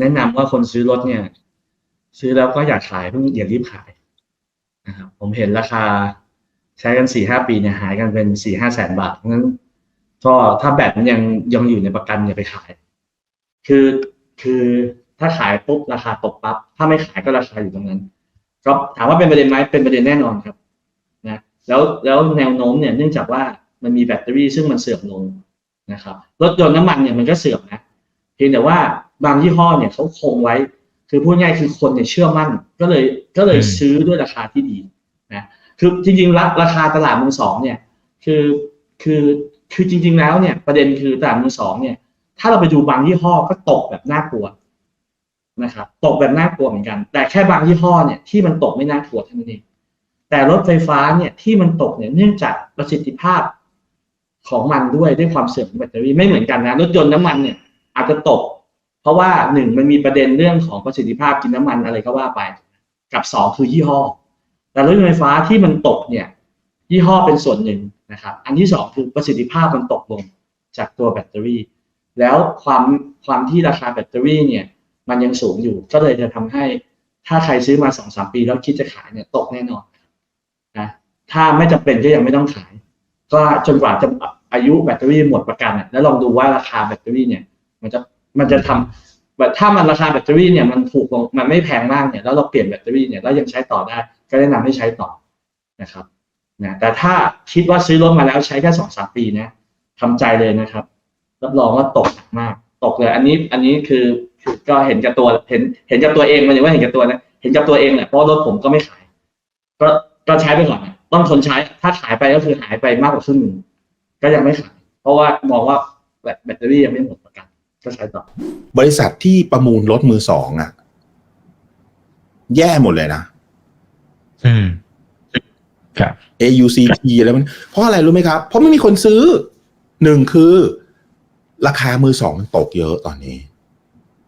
แนะนำว่าคนซื้อรถเนี่ย ซื้อแล้วก็อยากขายเพิ่งอย่ารีบขายนะครับผมเห็นราคาใช้กันสี่ห้าปีเนี่ยหายกันเป็นสี่ห้าแสนบาทเพราะฉะนั้นก็ถ้าแบตมันยังยังอยู่ในประกันอย่าไปขาย คือคือถ้าขายปุ๊บราคาตกปั๊บถ้าไม่ขายก็ราคาอยู่ตรงนั้นก็ถามว่าเป็นประเด็นไหมเป็นประเด็นแน่นอนครับนะแล้วแล้วแนวโน้มเนี่ยเนื่องจากว่ามันมีแบตเตอรี่ซึ่งมันเสื่อมลงนะครับรถยนต์น้ำมันเนี่ยมันก็เสื่อมนะเพียงแต่ว่า บางยี่ห้อเนี่ยเขาคงไว้ คือพูดง่ายคือคนเนี่ยเชื่อมั่น ก็เลยก็เลยซื้อด้วยราคาที่ดีนะคือจริงๆราราคาตลาดมือสองเนี่ยคือคือคือจริง ๆ แล้วเนี่ยประเด็นคือตลาดมือสองเนี่ย ถ้าเราไปดูบางยี่ห้อก็ตกแบบน่ากลัวนะครับตกแบบน่ากลัวเหมือนกัน แต่แค่บางยี่ห้อเนี่ยที่มันตกไม่น่ากลัวเท่านั้นเองแต่รถไฟฟ้าเนี่ยที่มันตกเนี่ยเนื่องจากประสิทธิภาพของมันด้วยด้วยความเสื่อมของแบตเตอรี่ไม่เหมือนกันนะรถยนต์น้ำมันเนี่ยอาจจะตก เพราะว่าหนึ่งมันมีประเด็นเรื่องของประสิทธิภาพกินน้ำมันอะไรก็ว่าไป กับสองคือยี่ห้อ แต่รถยนต์ไฟฟ้าที่มันตกเนี่ยยี่ห้อเป็นส่วนหนึ่งนะครับ อันที่สองคือประสิทธิภาพมันตกลงจากตัวแบตเตอรี่ แล้วความความที่ราคาแบตเตอรี่เนี่ยมันยังสูงอยู่ ก็เลยจะทำให้ถ้าใครซื้อมาสองสามปีแล้วคิดจะขายเนี่ยตกแน่นอนนะถ้าไม่จำเป็นก็ยังไม่ต้องขาย ก็จนกว่าจะอายุแบตเตอรี่หมดประกันแล้วลองดูว่าราคาแบตเตอรี่เนี่ยมันจะ มันจะทำแบบถ้ามันราคาแบตเตอรี่เนี่ยมันถูกลงมันไม่แพงมากเนี่ยแล้วเราเปลี่ยนแบตเตอรี่เนี่ยแล้วยังใช้ต่อได้ ก็แนะนำให้ใช้ต่อนะครับนะแต่ถ้าคิดว่าซื้อรถมาแล้วใช้แค่สองสามปีนะทำใจเลยนะครับ รับรองว่าตกหนักมาก ตกเลย อันนี้อันนี้คือก็เห็นกับตัวเห็นเห็นกับตัวเองมันยังว่าเห็นกับตัวนะเห็นกับตัวเองแหละเพราะรถผมก็ไม่ขาย ก็ก็ใช้ไปก่อนต้องทนใช้ ถ้าขายไปก็คือหายไปมากกว่าครึ่งหนึ่งก็ยังไม่ขายเพราะว่ามองว่าแบตเตอรี่ยังไม่หมดประกัน ก็ใช้ต่อบริษัทที่ประมูลรถมือสองอะ แย่หมดเลยนะอืมครับ AUCT อะไรมันเพราะอะไรรู้ไหมครับ เพราะไม่มีคนซื้อหนึ่งคือ ราคามือสองมันตกเยอะตอนนี้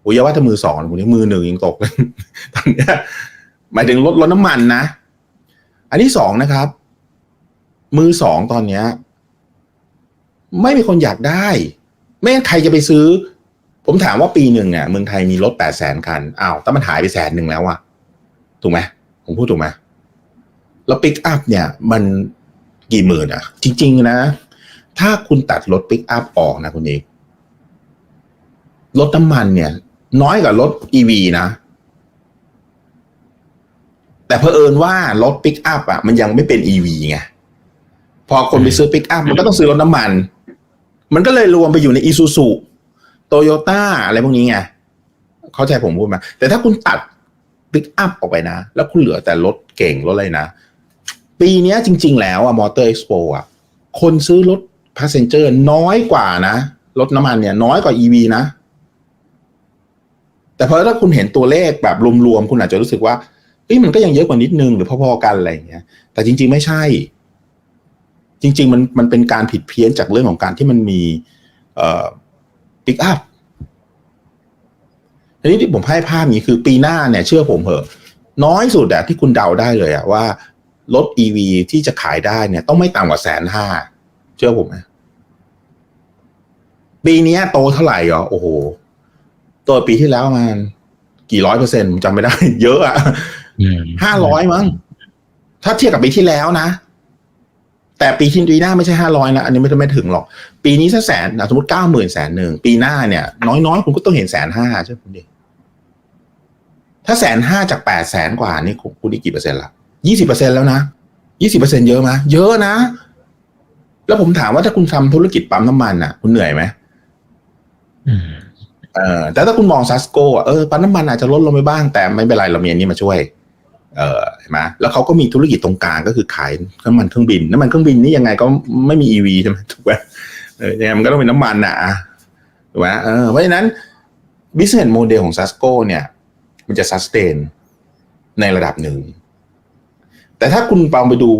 โอ้ยอย่าว่าแต่มือสองคนนี้มือหนึ่งยังตกเลยตอนเนี้ยหมายถึงรถรถน้ำมันนะ อันที่สองนะครับ มือสองตอนเนี้ย ไม่มีคนอยากได้ ไม่งั้นใครจะไปซื้อ ผมถามว่าปีหนึ่งอะเมืองไทยมีรถแปดแสนคันอ้าวแต่มันหายไปแสนหนึ่งแล้วอะถูกไหมผมพูดถูกไหมแล้วปิกอัพเนี่ย มันกี่หมื่นอะจริง ๆ นะ ถ้าคุณตัดรถปิกอัพออกนะคุณเอกรถน้ำมันเนี่ย น้อยกว่ารถอีวีนะ แต่เพอเอิญว่ารถปิกอัพอะมันยังไม่เป็นอีวีไงพอคนไปซื้อปิกอัพมันก็ต้องซื้อรถน้ำมัน มันก็เลยรวมไปอยู่ในอีซูซู โตโยต้าอะไรพวกนี้ไง เข้าใจผมพูดไหมา แต่ถ้าคุณตัดปิกอัพออกไปนะ แล้วคุณเหลือแต่รถเก่งรถอะไรนะ ปีนี้จริง ๆ แล้วอะมอเตอร์เอ็กซ์โปอะคนซื้อรถพาสเซนเจอร์น้อยกว่านะรถน้ำมันเนี่ยน้อยกว่าอีวีนะ แต่พอถ้าคุณเห็นตัวเลขแบบรวมๆคุณอาจจะรู้สึกว่าเอ้ยมันก็ยังเยอะกว่านิดนึงหรือพอๆกันอะไรอย่างเงี้ย แต่จริง ๆ ไม่ใช่ จริง ๆ มันมันเป็นการผิดเพี้ยนจากเรื่องของการที่มันมี เอ่อ ปิกอัพทีนี้ที่ผมให้ภาพนี้คือปีหน้าเนี่ย เชื่อผมเหอะ น้อยสุดอะที่คุณเดาได้เลยอะว่ารถ EV ที่จะขายได้เนี่ย ต้องไม่ต่ำกว่าแสนห้าเชื่อผมไหมปีเนี้ยโตเท่าไหร่อะโอ้โห ตัวปีที่แล้วมันกี่ร้อยเปอร์เซ็นต์ผมจำไม่ได้ เยอะอะอืมห้าร้อยมั้งถ้าเทียบกับปีที่แล้วนะ แต่ปีที่ปีหน้าไม่ใช่ห้าร้อยนะ อันนี้ไม่ไม่ถึงหรอก ปีนี้ถ้าแสนนะสมมติเก้าหมื่นแสนหนึ่งปีหน้าเนี่ยน้อยๆคุณก็ต้องเห็นแสนห้าใช่ไหมคุณดิถ้าแสนห้าจากแปดแสนกว่านี่คุณได้กี่เปอร์เซ็นต์ละยี่สิบเปอร์เซ็นแล้วนะยี่สิบเปอร์เซ็นเยอะไหมเยอะนะ แล้วผมถามว่าถ้าคุณทำธุรกิจปั๊มน้ำมันอะ คุณเหนื่อยไหมอืมเออแต่ถ้าคุณมองซัสโกอะเออปั๊มน้ำมันอาจจะลดลงไปบ้างแต่ไม่เป็นไรเรามีอันนี้มาช่วย เออเห็นไหมแล้วเขาก็มีธุรกิจตรงกลางก็คือขายน้ำมันเครื่องบินน้ำมันเครื่องบินนี่ยังไงก็ไม่มีอีวีใช่ไหมถูกไหมเออยังไงมันก็ต้องเป็นน้ำมันน่ะอะถูกไหมเออเพราะฉะนั้น business model ของซัสโกเนี่ย มันจะ sustain ในระดับหนึ่ง แต่ถ้าคุณลองไปดู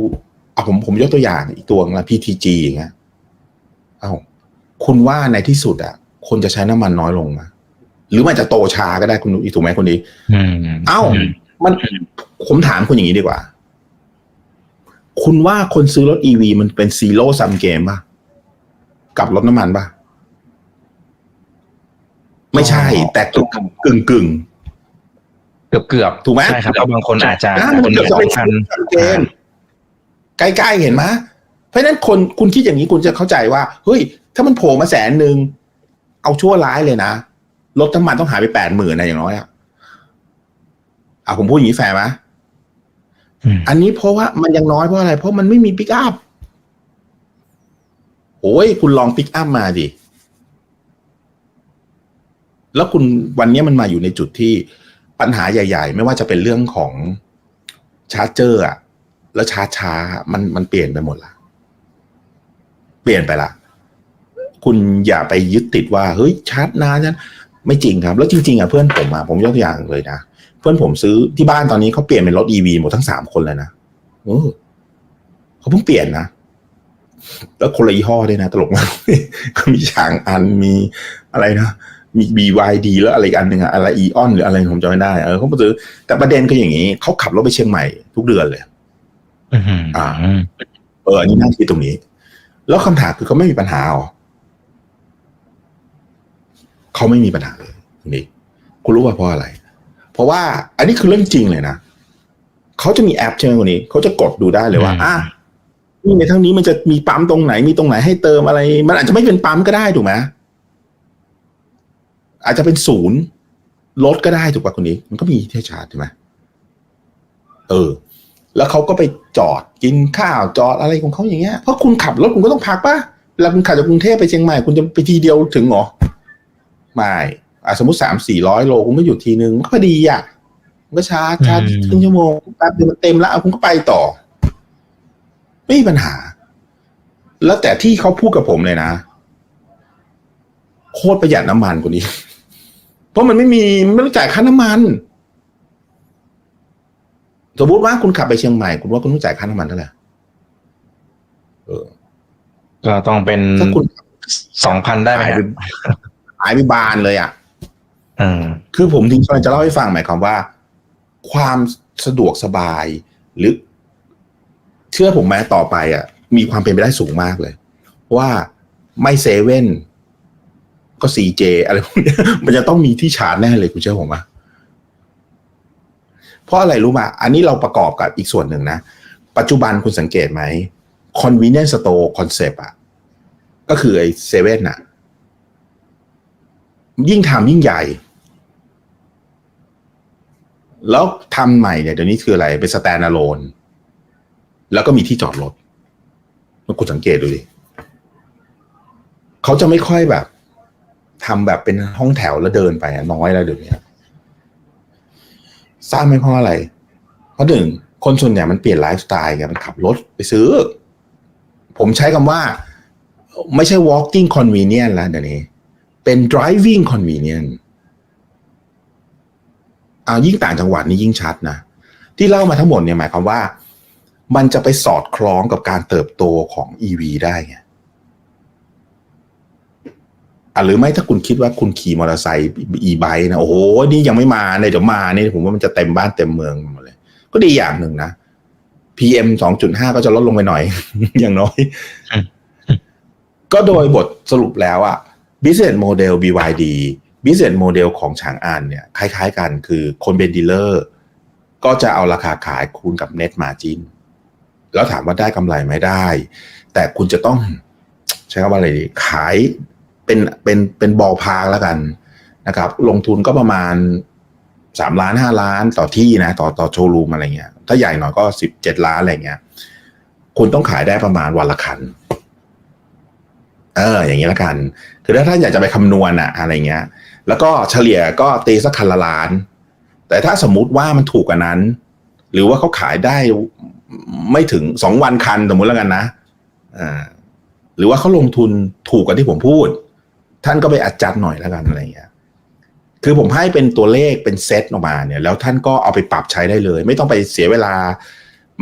อะผมผมยกตัวอย่างอีกตัวนึงละ PTG อย่างเงี้ยเอ้าคุณว่าในที่สุดอะ คนจะใช้น้ำมันน้อยลงไหมหรือมันจะโตช้าก็ได้คุณถูกไหมคนนี้อืมเอ้า มันผมถามคุณอย่างนี้ดีกว่า คุณว่าคนซื้อรถ EV มันเป็นซีโร่ซัมเกมป่ะ กับรถน้ำมันป่ะ ไม่ใช่ แต่กึ่งกึ่งกึ่งเกือบเกือบถูกไหมใช่ครับเพราะบางคนอาจจะอ่าคนมันเดีเกืยอบวจะไม่เป็นทันเกณฑ์ใกล้ๆเห็นไหมเพราะฉะนั้นคนคุณคิดอย่างนี้คุณจะเข้าใจว่า เฮ้ย ถ้ามันโผล่มาแสนหนึ่งเอาชั่วร้ายเลยนะรถน้ำมันต้องหายไปแปดหมื่นนะอย่างน้อยอะ อะผมพูดอย่างนี้แฟร์ไหมอืมอันนี้เพราะว่ามันยังน้อยเพราะอะไร เพราะมันไม่มีปิกอัพโอ้ยคุณลองปิกอัพมาดิแล้วคุณวันนี้มันมาอยู่ในจุดที่ปัญหาใหญ่ ๆ ไม่ว่าจะเป็นเรื่องของชาร์จเจอร์อะแล้วชาร์จช้ามันมันเปลี่ยนไปหมดละเปลี่ยนไปละคุณอย่าไปยึดติดว่าเฮ้ยชาร์จนานนั้นไม่จริงครับ แล้วจริง ๆอะเพื่อนผมอะผมยกตัวอย่างเลยนะ เพื่อนผมซื้อที่บ้านตอนนี้เขาเปลี่ยนเป็นรถอีวีหมดทั้งสามคนเลยนะเออเขาเพิ่งเปลี่ยนนะแล้วคนละยี่ห้อด้วยนะ ตลกมากก็มีฉางอันมีอะไรนะมี BYD แล้วอะไรอีกอันหนึ่งอะอะไรอีออนหรืออะไรผมจำไม่ได้เออเขามาซื้อแต่ประเด็นคืออย่างนี้เขาขับรถไปเชียงใหม่ทุกเดือนเลยอืมอ่าเอออันนี้น่าคิดตรงนี้ แล้วคำถามคือเขาไม่มีปัญหาหรอเขาไม่มีปัญหาเลยตรงนี้คุณรู้ว่าเพราะอะไร เพราะว่าอันนี้คือเรื่องจริงเลยนะเขาจะมีแอปใช่ไหมคนนี้เขาจะกดดูได้เลยว่าอะนี่ในเท่านี้มันจะมีปั๊มตรงไหนมีตรงไหนให้เติมอะไร มันอาจจะไม่เป็นปั๊มก็ได้ถูกไหมอาจจะเป็นศูนย์รถก็ได้ถูกป่ะคนนี้ มันก็มีที่ให้ชาร์จใช่ไหมเออ แล้วเขาก็ไปจอดกินข้าวจอดอะไรของเขาอย่างเงี้ยเพราะคุณขับรถคุณก็ต้องพักป่ะเวลาคุณขับจากกรุงเทพไปเชียงใหม่คุณจะไปทีเดียวถึงเหรอไม่อะ สมมติสามสี่ร้อยโลคุณไม่หยุดทีนึงมันก็พอดีอะมันก็ชาร์จชาร์จครึ่งชั่วโมงแป๊บเดียวมันเต็มแล้วเอาคุณก็ไปต่อ ไม่มีปัญหา แล้วแต่ที่เขาพูดกับผมเลยนะ โคตรประหยัดน้ำมันกว่านี้ เพราะมันไม่มีมันไม่ต้องจ่ายค่าน้ำมัน สมมติว่าคุณขับไปเชียงใหม่ คุณว่าคุณต้องจ่ายค่าน้ำมันเท่าไหร่เออก็ต้องเป็นถ้าคุณสองพันได้ไหมหายคไปรับหายไปบานเลยอะอืม คือผมถึงกำลังจะเล่าให้ฟังหมายความว่า ความสะดวกสบาย หรือเชื่อผมไหมต่อไปอะ มีความเป็นไปได้สูงมากเลย ว่าไม่เซเว่นก็ซีเจอะไรพวกนี้มันจะต้องมีที่ชาร์จแน่เลยคุณเชื่อผมไหมเพราะอะไรรู้ป่ะอันนี้เราประกอบกับอีกส่วนหนึ่งนะ ปัจจุบันคุณสังเกตไหม convenience store concept อะก็คือไอ้เซเว่นอะ ยิ่งทำยิ่งใหญ่ แล้วทำใหม่เนี่ยเดี๋ยวนี้คืออะไร เป็นสแตนด์อะโลนแล้วก็มีที่จอดรถมันคุณสังเกตดูดิเขาจะไม่ค่อยแบบทำแบบเป็นห้องแถวแล้วเดินไปน้อยแล้วเดี๋ยวนี้สร้างไม่เพราะอะไร เพราะหนึ่งคนส่วนใหญ่มันเปลี่ยนไลฟ์สไตล์ไงมันขับรถไปซื้อ ผมใช้คำว่า ไม่ใช่ walking convenient แล้วเดี๋ยวนี้ เป็น driving convenient เอายิ่งต่างจังหวัดนี่ยิ่งชัดนะ ที่เล่ามาทั้งหมดเนี่ยหมายความว่า มันจะไปสอดคล้องกับการเติบโตของ EV ได้ไงอะหรือไม่ถ้าคุณคิดว่าคุณขี่มอเตอร์ไซค์ e-bike นะโอ้โหนี่ยังไม่มาเนี่ยเดี๋ยวมาเนี่ยผมว่ามันจะเต็มบ้านเต็มเมืองหมดเลย ก็ดีอย่างหนึ่งนะ PM 2.5ก็จะลดลงไปหน่อย อย่างน้อย ก็โดยบทสรุปแล้วอะ business model BYD business model ของฉางอันเนี่ยคล้ายๆกันคือคนเป็นดีลเลอร์ก็จะเอาราคาขายคูณกับ net margin แล้วถามว่าได้กำไรไหมได้ แต่คุณจะต้องใช้คำว่าอะไรดีขายเป็นเป็นเป็นบอลพาร์แล้วกันนะครับ ลงทุนก็ประมาณสามล้านห้าล้านต่อที่นะ ต่อต่อโชว์รูมอะไรเงี้ย ถ้าใหญ่หน่อยก็สิบเจ็ดล้านอะไรเงี้ย คุณต้องขายได้ประมาณวันละคัน เออ อย่างนี้ละกัน คือถ้าท่านอยากจะไปคำนวณอะอะไรเงี้ย แล้วก็เฉลี่ยก็ตีสักคันละล้าน แต่ถ้าสมมุติว่ามันถูกกว่านั้น หรือว่าเขาขายได้ไม่ถึงสองวันคันสมมุติแล้วกันนะอ่าหรือว่าเขาลงทุนถูกกว่าที่ผมพูด ท่านก็ไปอัดจัดหน่อยแล้วกันอะไรเงี้ยคือผมให้เป็นตัวเลขเป็นเซตออกมาเนี่ย แล้วท่านก็เอาไปปรับใช้ได้เลย ไม่ต้องไปเสียเวลา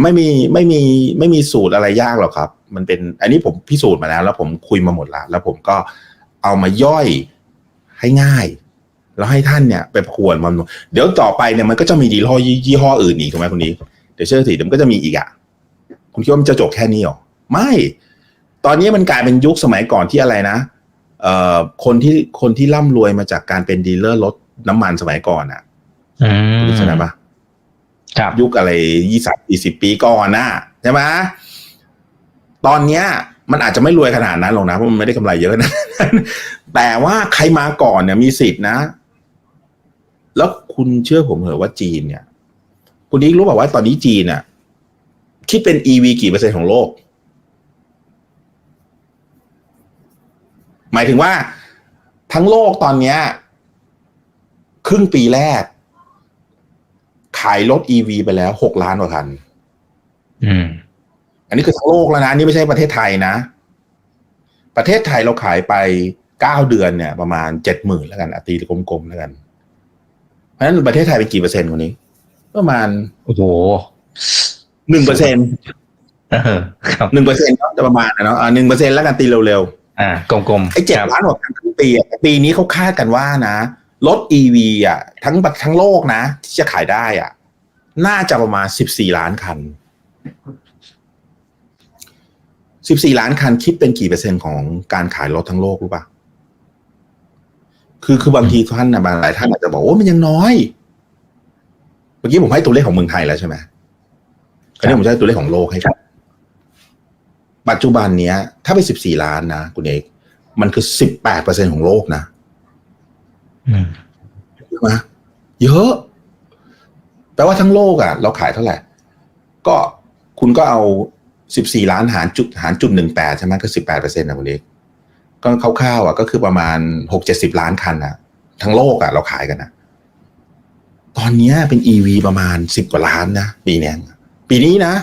ไม่มีไม่มีไม่มีสูตรอะไรยากหรอกครับ มันเป็น อันนี้ผมพิสูจน์มาแล้ว แล้วผมคุยมาหมดแล้ว แล้วผมก็เอามาย่อยให้ง่าย แล้วให้ท่านเนี่ยไปประกวดมันเดี๋ยวต่อไปเนี่ยมันก็จะมียี่ห้อยี่ห้ออื่นอีกถูกไหมคุณนี้เดี๋ยวเชื่อสิเดี๋ยวมันก็จะมีอีกอะคุณคิดว่ามันจะจบแค่นี้หรอไม่ ตอนนี้มันกลายเป็นยุคสมัยก่อนที่อะไรนะเอ่อคนที่คนที่ร่ำรวยมาจากการเป็นดีลเลอร์รถน้ำมันสมัยก่อนอะอืมรู้ใช่ไหมปะครับยุคอะไรยี่สิบยี่สิบปีก่อนน่ะใช่ไหม ตอนเนี้ยมันอาจจะไม่รวยขนาดนั้นหรอกนะเพราะมันไม่ได้กำไรเยอะนะแต่ว่าใครมาก่อนเนี่ยมีสิทธินะ แล้วคุณเชื่อผมเหรอว่าจีนเนี่ย คุณอีกรู้บอกว่าตอนนี้จีนน่ะคิดเป็น EV กี่เปอร์เซ็นต์ของโลก หมายถึงว่าทั้งโลกตอนเนี้ยครึ่งปีแรก ขายรถ EV ไปแล้วหกล้านกว่าคัน อืม อันนี้คือทั้งโลกแล้วนะอันนี่ไม่ใช่ประเทศไทยนะ ประเทศไทยเราขายไปเก้าเดือนเนี่ย ประมาณเจ็ดหมื่นแล้วกันอะตีกลมๆแล้วกัน เพราะฉะนั้นประเทศไทยเป็นกี่เปอร์เซ็นต์คนนี้ ประมาณโอ้โหหนึ่งเปอร์เซ็นเออครับหนึ่งเปอร์เซ็นต์จะประมาณนะเนาะหนึ่งเปอร์เซ็นแล้วกันตีเร็วอ่ากลมๆๆไอ้เจ็ดครับล้านกว่าคันครึ่งปีอะปีนี้เขาคาดกันว่านะรถ EV อะ ทั้งทั้งโลกนะ ที่จะขายได้อะ น่าจะประมาณสิบสี่ล้านคัน สิบสี่ล้านคันคิดเป็นกี่เปอร์เซ็นต์ของการขายรถทั้งโลกรู้ป่ะคือคือบางทีท่านนะบางหลายท่านอาจจะบอกว่ามันยังน้อย เมื่อกี้ผมให้ตัวเลขของเมืองไทยแล้วใช่ไหมคราวนี้ผมจะให้ตัวเลขของโลกให้ฟังปัจจุบันเนี้ย ถ้าเป็นสิบสี่ล้านนะคุณเอกมันคือสิบแปดเปอร์เซ็นของโลกนะอืมใช่ไหมเยอะแปลว่าทั้งโลกอะ เราขายเท่าไหร่ ก็คุณก็เอา สิบสี่ล้านหารจุดหารจุดหนึ่งแปดใช่ไหมก็สิบแปดเปอร์เซ็นต์นะคุณเอกก็คร่าวๆอะก็คือประมาณหกเจ็ดสิบล้านคันอะทั้งโลกอะเราขายกันนะตอนนี้เป็นอีวีประมาณสิบกว่าล้านนะปีนี้ปีนี้นะ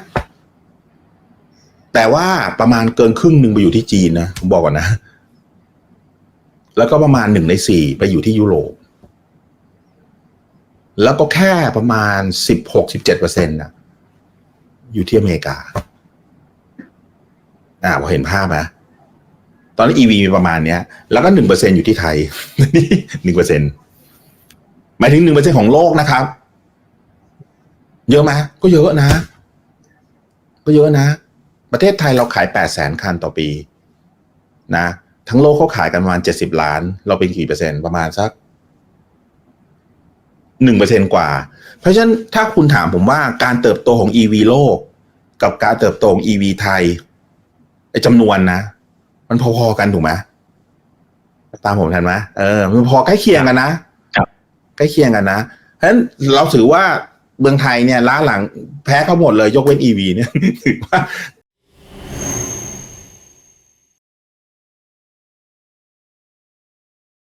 แต่ว่าประมาณเกินครึ่งหนึ่งไปอยู่ที่จีนนะผมบอกก่อนนะ แล้วก็ประมาณหนึ่งในสี่ไปอยู่ที่ยุโรปแล้วก็แค่ประมาณสิบหกสิบเจ็ดเปอร์เซ็นต์นะอยู่ที่อเมริกา อ่าพอเห็นภาพไหมตอนนี้ EV มีประมาณเนี้ย แล้วก็หนึ่งเปอร์เซ็นอยู่ที่ไทยหนึ่งเปอร์เซ็นหมายถึงหนึ่งเปอร์เซ็นของโลกนะครับ เยอะไหมก็เยอะนะ ก็เยอะนะ ประเทศไทยเราขายแปดแสนคันต่อปี นะ ทั้งโลกเขาขายกันประมาณเจ็ดสิบล้าน เราเป็นกี่เปอร์เซ็นต์ประมาณสักหนึ่งเปอร์เซ็นกว่า เพราะฉะนั้นถ้าคุณถามผมว่าการเติบโตของ EV โลก กับการเติบโตของ EV ไทย อ้จำนวนนะ มันพอๆกันถูกไหมตามผมทันไหมเออมันพอใกล้เคียงกันนะครับใกล้เคียงกันนะเพราะฉะนั้นเราถือว่าเมืองไทยเนี่ยล้าหลังแพ้เขาหมดเลยยกเว้น EV เนี่ยถือว่า